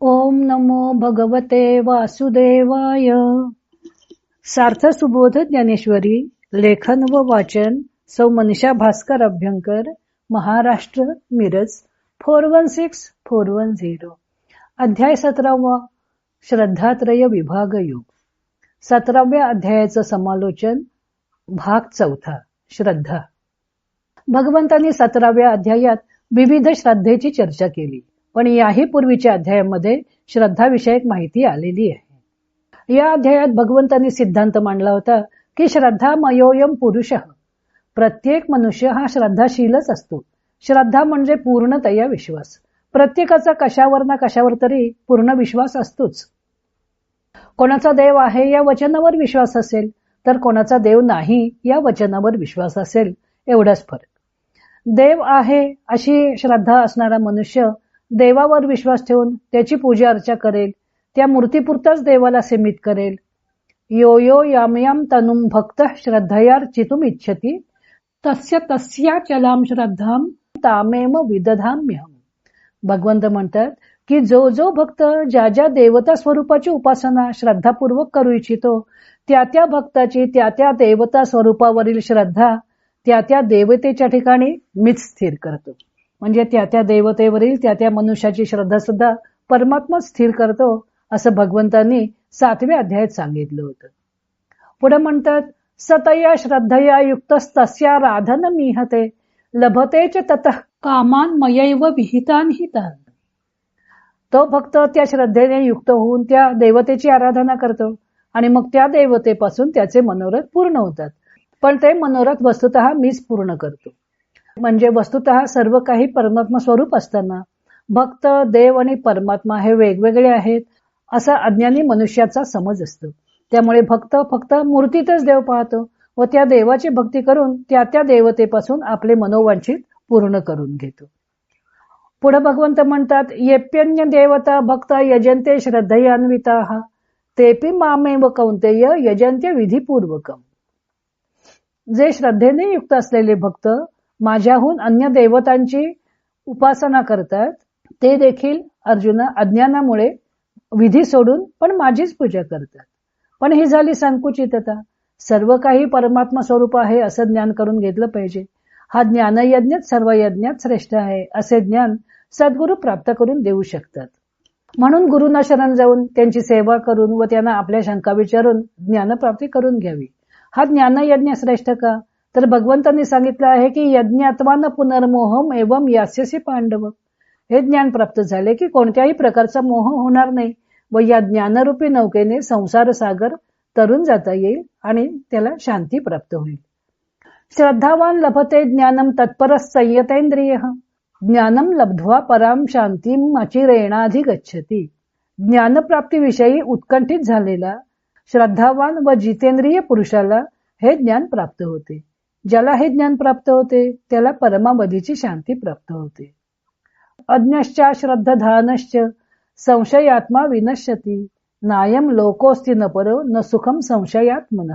ओम नमो भगवते वासुदेवाय. सार्थ सुबोध ज्ञानेश्वरी लेखन व वाचन सौ Manisha Bhaskar Abhyankar Maharashtra Miraj four one six four one zero. अध्याय सतरावा श्रद्धात्रय विभाग योग. सतराव्या अध्यायाचं समालोचन भाग चौथा श्रद्धा. भगवंतांनी सतराव्या अध्यायात विविध श्रद्धेची चर्चा केली. पण याही पूर्वीच्या अध्यायामध्ये श्रद्धाविषयक माहिती आलेली आहे. या अध्यायात भगवंतांनी सिद्धांत मांडला होता की श्रद्धा मयोयम पुरुष. प्रत्येक मनुष्य हा श्रद्धाशीलच असतो. श्रद्धा म्हणजे पूर्णतया विश्वास. प्रत्येकाचा कशावर ना कशावर तरी पूर्ण विश्वास असतोच. कोणाचा देव आहे या वचनावर विश्वास असेल तर कोणाचा देव नाही या वचनावर विश्वास असेल एवढाच फरक. देव आहे अशी श्रद्धा असणारा मनुष्य देवावर विश्वास ठेवून त्याची पूजा अर्चा करेल. त्या मूर्तीपुरताच देवाला सीमित करेल. यो यो याम याम तनुम भक्त श्रद्धयार चितुम इच्छती. तस्य तस्या चलाम श्रद्धाम तामेम विदधाम्यहम. भगवंत म्हणतात की जो जो भक्त ज्या ज्या देवता स्वरूपाची उपासना श्रद्धापूर्वक करू इच्छितो त्या त्या भक्ताची त्या त्या देवता स्वरूपावरील श्रद्धा त्या त्या देवतेच्या ठिकाणी मीच स्थिर करतो. म्हणजे त्या त्या देवतेवरील त्या त्या मनुष्याची श्रद्धा सुद्धा परमात्मा स्थिर करतो असं भगवंतांनी सातव्या अध्यायात सांगितलं होतं. पुढे म्हणतात सतया श्रद्धया युक्त तस्या राधन मिहते लभतेच तत कामान मयैव विहितान हितान. तो फक्त त्या श्रद्धेने युक्त होऊन त्या देवतेची आराधना करतो आणि मग त्या देवतेपासून त्याचे मनोरथ पूर्ण होतात. पण ते मनोरथ वस्तुत मीच पूर्ण करतो. म्हणजे वस्तुत सर्व काही परमात्मा स्वरूप असताना. भक्त देव आणि परमात्मा हे वेगवेगळे आहेत असा अज्ञानी मनुष्याचा समज असतो. त्यामुळे भक्त फक्त मूर्तीतच देव पाहतो व त्या देवाची भक्ती करून त्या त्या देवतेपासून आपले मनोवांछित पूर्ण करून घेतो. पुढे भगवंत म्हणतात येप्यन्य देवता भक्त यजंते श्रद्धयान्विता तेपी मामेव कौंतेय यजंत्य विधीपूर्वकम जे श्रद्धेने युक्त असलेले भक्त माझ्याहून अन्य देवतांची उपासना करतात ते देखील अर्जुन अज्ञानामुळे विधी सोडून पण माझीच पूजा करतात. पण ही झाली संकुचितता. सर्व काही परमात्मा स्वरूप आहे असं ज्ञान करून घेतलं पाहिजे. हा ज्ञानयज्ञच सर्व यज्ञात श्रेष्ठ आहे असे ज्ञान सद्गुरू प्राप्त करून देऊ शकतात. म्हणून गुरुना शरण जाऊन त्यांची सेवा करून व त्यांना आपल्या शंका विचारून ज्ञानप्राप्ती करून घ्यावी. हा ज्ञानयज्ञ श्रेष्ठ का? तर भगवंतांनी सांगितलं आहे की यज्ञात्वान पुनर्मोहम एवं यास्यसी पांडव. हे ज्ञान प्राप्त झाले की कोणत्याही प्रकारचा मोह होणार नाही व या ज्ञानरूपी नौकेने संसार सागर तरुण जाता येईल आणि त्याला शांती प्राप्त होईल. श्रद्धावान लभते ज्ञानम तत्पर संयतेंद्रिय ज्ञानम लब्ध्वा पराम शांती अचिरेणाधी गच्छती ज्ञानप्राप्तीविषयी उत्कंठित झालेला श्रद्धावान व जितेंद्रिय पुरुषाला हे ज्ञान प्राप्त होते. ज्याला हे ज्ञान प्राप्त होते त्याला परमावधीची शांती प्राप्त होते. अज्ञश्चा श्रद्धधानश्च संशयात्मा विनश्यती नायम लोकोस्ती न परो न सुखम संशयात्मन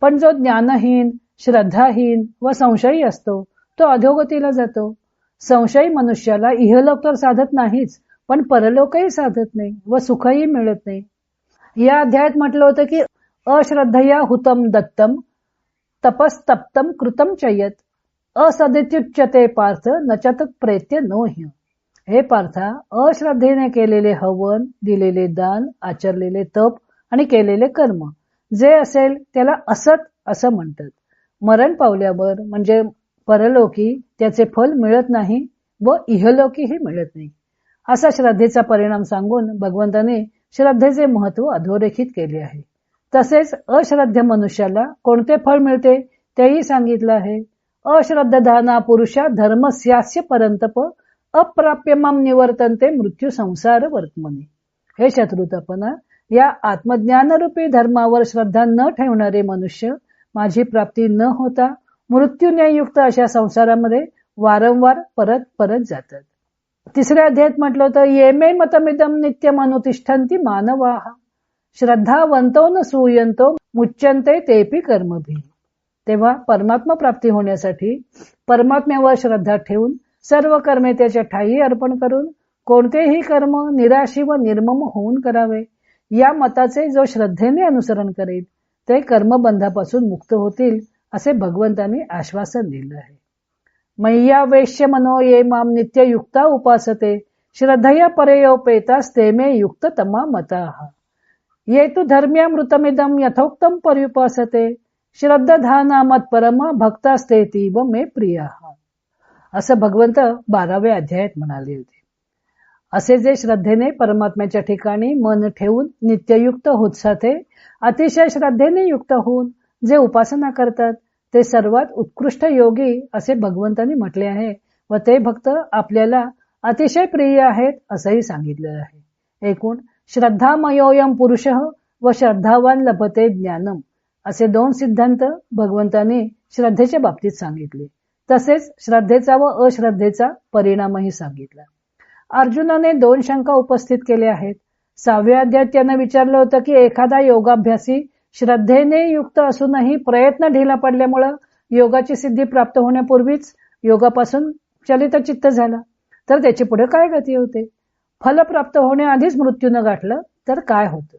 पण जो ज्ञानहीन श्रद्धाहीन व संशयी असतो तो अधोगतीला जातो. संशयी मनुष्याला इहलोक तर साधत नाहीच पण परलोकही साधत नाही व सुखही मिळत नाही. या अध्यायात म्हटलं होतं की अश्रद्धया हुतम दत्तम तपस्तप्तम कृतम चयत असदित्युच्यते पार्थ नचत प्रेत्य नो हे पार्था अश्रद्धेने केलेले हवन दिलेले दान आचरलेले तप आणि केलेले कर्म जे असेल त्याला असत असं म्हणतात। मरण पावल्यावर म्हणजे परलोकी त्याचे फल मिळत नाही व इहलोकीही मिळत नाही। असा श्रद्धेचा परिणाम सांगून भगवंताने श्रद्धेचे महत्त्व अधोरेखित केले आहे। तसेच अश्रद्ध मनुष्याला कोणते फळ मिळते तेही सांगितलं आहे. अश्रद्धाना पुरुषा धर्मस्यास्य परंतप अप्राप्यमाम निवर्तनते मृत्यू संसार वर्तमने. हे शत्रुतपना या आत्मज्ञानरूपी धर्मावर श्रद्धा न ठेवणारे मनुष्य माझी प्राप्ती न होता मृत्यूने युक्त अशा संसारामध्ये वारंवार परत परत जातात. तिसऱ्या अध्यायात म्हटलं होतं येमे मतमिदम नित्यम अनुतिष्ठंती मानवाहा श्रद्धावंतो न सूयंतो मुच्यंते तेपी कर्मभी। तेव्हा परमात्मा प्राप्ती होण्यासाठी परमात्म्यावर श्रद्धा ठेवून सर्व कर्मे त्याच्या ठाई अर्पण करून कोणतेही कर्म निराशी व निर्मम होऊन करावे या मताचे जो श्रद्धेने अनुसरण करेल ते कर्मबंधापासून मुक्त होतील असे भगवंतांनी आश्वासन दिलं आहे। मैया वैश्य मनो ये माम नित्य युक्ता उपासते श्रद्धया परेयोपेतास ते मे युक्त तमा मता। ये तू धर्म्यामृतमिदम यथोक्तम पर्युपासते। श्रद्धाना मत परमा भक्तास्ते व मे प्रिय। असं भगवंत बाराव्या अध्यायात म्हणाले होते। असे जे श्रद्धेने परमात्म्याच्या ठिकाणी मन ठेवून नित्ययुक्त होत साथे अतिशय श्रद्धेने युक्त होऊन जे उपासना करतात ते सर्वात उत्कृष्ट योगी असे भगवंतांनी म्हटले आहे व ते भक्त आपल्याला अतिशय प्रिय आहेत असंही सांगितलेलं आहे. एकूण श्रद्धामयोयम पुरुष व श्रद्धावान लभते ज्ञानम. असे दोन सिद्धांत भगवंतांनी श्रद्धेच्या बाबतीत सांगितले. तसेच श्रद्धेचा व अश्रद्धेचा परिणामही सांगितला. अर्जुनाने दोन शंका उपस्थित केल्या आहेत. सहाव्या अध्यात त्यानं विचारलं होतं की एखादा योगाभ्यासी श्रद्धेने युक्त असूनही प्रयत्न ढिला पडल्यामुळं योगाची सिद्धी प्राप्त होण्यापूर्वीच योगापासून चलित चित्त झाला. तर त्याची पुढे काय गती होते? फल प्राप्त होण्याआधीच मृत्यूनं गाठलं तर काय होतं?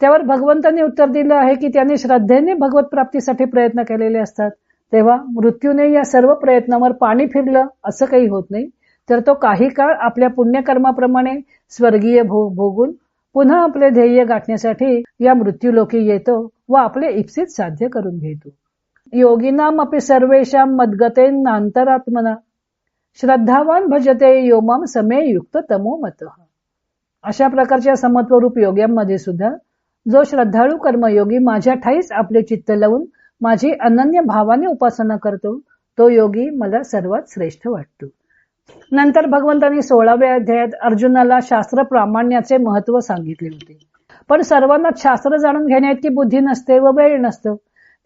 त्यावर भगवंतांनी उत्तर दिलं आहे की त्यांनी श्रद्धेने भगवत प्राप्तीसाठी प्रयत्न केलेले असतात. तेव्हा मृत्यूने या सर्व प्रयत्नावर पाणी फिरलं असं काही होत नाही. तर तो काही काळ आपल्या पुण्यकर्माप्रमाणे स्वर्गीय भोगून पुन्हा आपले ध्येय गाठण्यासाठी या मृत्यूलोकी येतो व आपले इप्सित साध्य करून घेतो. योगिनाम अपि सर्वेशा मदगते नांतरात्मना। श्रद्धावान भजते योमाम समे युक्त तमो मत। अशा प्रकारच्या समत्वरूप योग्यांमध्ये सुद्धा जो श्रद्धाळू कर्मयोगी माझ्या ठाईच आपले चित्त लावून माझी अनन्य भावाने उपासना करतो तो योगी मला सर्वात श्रेष्ठ वाटतो। नंतर भगवंतांनी सोळाव्या अध्यायात अर्जुनाला शास्त्र प्रामाण्याचे महत्त्व सांगितले होते. पण सर्वांना शास्त्र जाणून घेण्याची बुद्धी नसते व वेळ नसतो.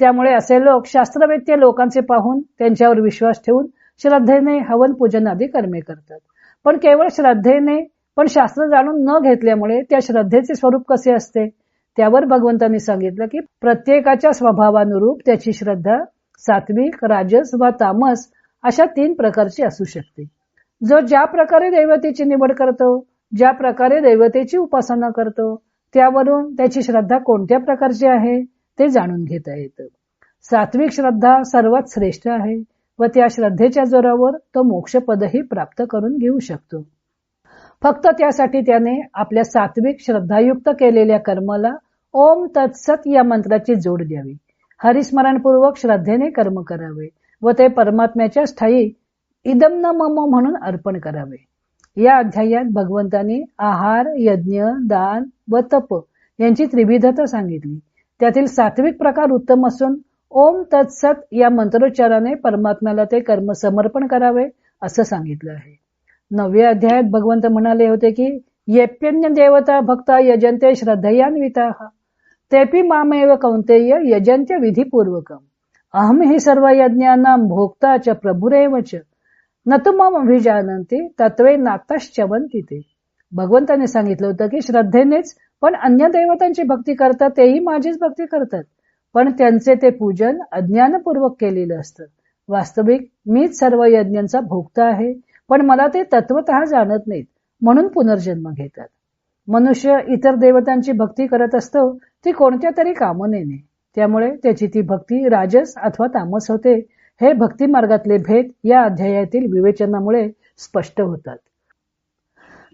त्यामुळे असे लोक शास्त्रवेत्य लोकांचे पाहून त्यांच्यावर विश्वास ठेवून श्रद्धेने हवन पूजन आदी कर्मे करतात. पण केवळ श्रद्धेने पण शास्त्र जाणून न घेतल्यामुळे त्या श्रद्धेचे स्वरूप कसे असते? त्यावर भगवंतांनी सांगितलं की प्रत्येकाच्या स्वभावानुरूप त्याची श्रद्धा सात्विक राजस वा तामस अशा तीन प्रकारची असू शकते. जो ज्या प्रकारे दैवतेची निवड करतो ज्या प्रकारे दैवतेची उपासना करतो त्यावरून त्याची श्रद्धा कोणत्या प्रकारची आहे ते जाणून घेता येतं. सात्विक श्रद्धा सर्वात श्रेष्ठ आहे. व त्या श्रद्धेच्या जोरावर तो मोक्षपदही प्राप्त करून घेऊ शकतो. फक्त त्यासाठी त्याने आपल्या सात्विक श्रद्धायुक्त केलेल्या कर्माला ओम तत्सत या मंत्राची जोड द्यावी. हरिस्मरणपूर्वक श्रद्धेने कर्म करावे व ते परमात्म्याच्या स्थायी इदम न मम म्हणून अर्पण करावे. या अध्यायात भगवंतांनी आहार यज्ञ दान व तप यांची त्रिविधता सांगितली. त्यातील सात्विक प्रकार उत्तम असून ओम तत्सत या मंत्रोच्चाराने परमात्म्याला ते कर्म समर्पण करावे असं सांगितलं आहे. नवव्या अध्यायात भगवंत म्हणाले होते की येप्यन्य देवता भक्ता यजंते श्रद्धयान्विता तेपी मामेव कौंतेय यजंत्य विधीपूर्वकम। अहम हि सर्व यज्ञांना भोक्ता च प्रभुरेव च। न तू मम अभिजानंती तत्वे नाताश्चवंती ते। भगवंताने सांगितलं होतं की श्रद्धेनेच पण अन्य देवतांची भक्ती करतात तेही माझीच भक्ती करतात। पण त्यांचे ते पूजन अज्ञानपूर्वक केलेलं असतं. वास्तविक मीच सर्व यज्ञांचा भोगता आहे पण मला ते तत्वत जाणत नाहीत म्हणून पुनर्जन्म घेतात. मनुष्य इतर देवतांची भक्ती करत असतो ती कोणत्या तरी कामनेने. त्यामुळे त्याची ती भक्ती राजस अथवा तामस होते हे भक्ती मार्गातले भेद या अध्यायातील विवेचनामुळे स्पष्ट होतात.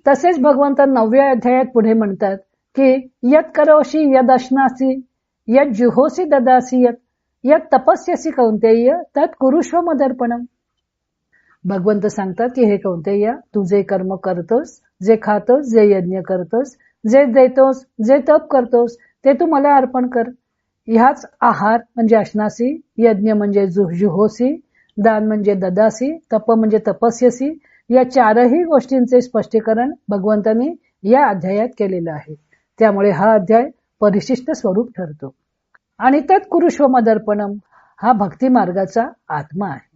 तसेच भगवंत नवव्या अध्यायात पुढे म्हणतात की यत करोशी यद अश्नासी या जुहोसी ददासी यत यत तपस्यसी कौंतेय तत् कुरुष्व मदर्पणम भगवंत सांगतात की हे कौंतेय तू जे कर्म करतोस जे खातोस जे यज्ञ करतोस जे देतोस जे तप करतोस ते तू मला अर्पण कर. ह्याच आहार म्हणजे अश्नासी यज्ञ म्हणजे जुहोसी दान म्हणजे ददासी तप म्हणजे तपस्यसी या चारही गोष्टींचे स्पष्टीकरण भगवंतांनी या अध्यायात केलेलं आहे. त्यामुळे हा अध्याय परिशिष्ट स्वरूप ठरतो. आणि त्यात कुरुष्वमदर्पणम हा भक्ती मार्गाचा आत्मा आहे.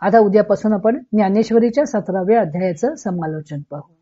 आता उद्यापासून आपण ज्ञानेश्वरीच्या सतराव्या अध्यायाचं समालोचन पाहू.